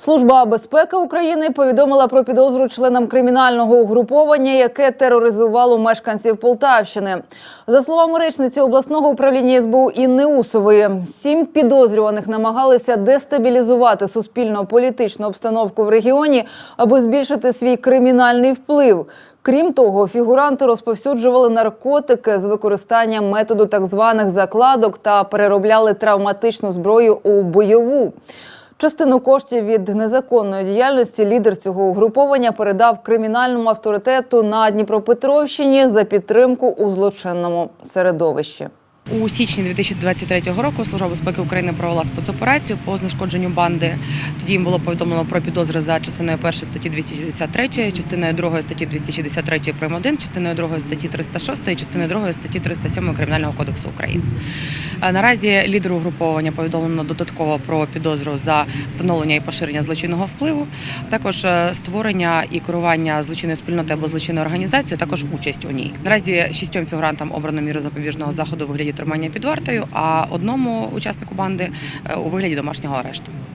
Служба безпеки України повідомила про підозру членам кримінального угруповання, яке тероризувало мешканців Полтавщини. За словами речниці обласного управління СБУ Інни Усової, сім підозрюваних намагалися дестабілізувати суспільно-політичну обстановку в регіоні, аби збільшити свій кримінальний вплив. Крім того, фігуранти розповсюджували наркотики з використанням методу так званих закладок та переробляли травматичну зброю у бойову. Частину коштів від незаконної діяльності лідер цього угруповання передав кримінальному авторитету на Дніпропетровщині за підтримку у злочинному середовищі. У січні 2023 року Служба безпеки України провела спецоперацію по знешкодженню банди. Тоді їм було повідомлено про підозри за частиною 1 статті 263, частиною 2 статті 263 прим. 1, частиною 2 статті 306 і частиною 2 статті 307 Кримінального кодексу України. Е, Наразі лідеру угруповання повідомлено додатково про підозру за встановлення і поширення злочинного впливу, а також е, створення і керування злочинної спільноти або злочинною організацією, а також участь у ній. Наразі шістьом фігурантам обрано міру запобіжного заходу вигляді тримання під вартою, а одному учаснику банди е, у вигляді домашнього арешту.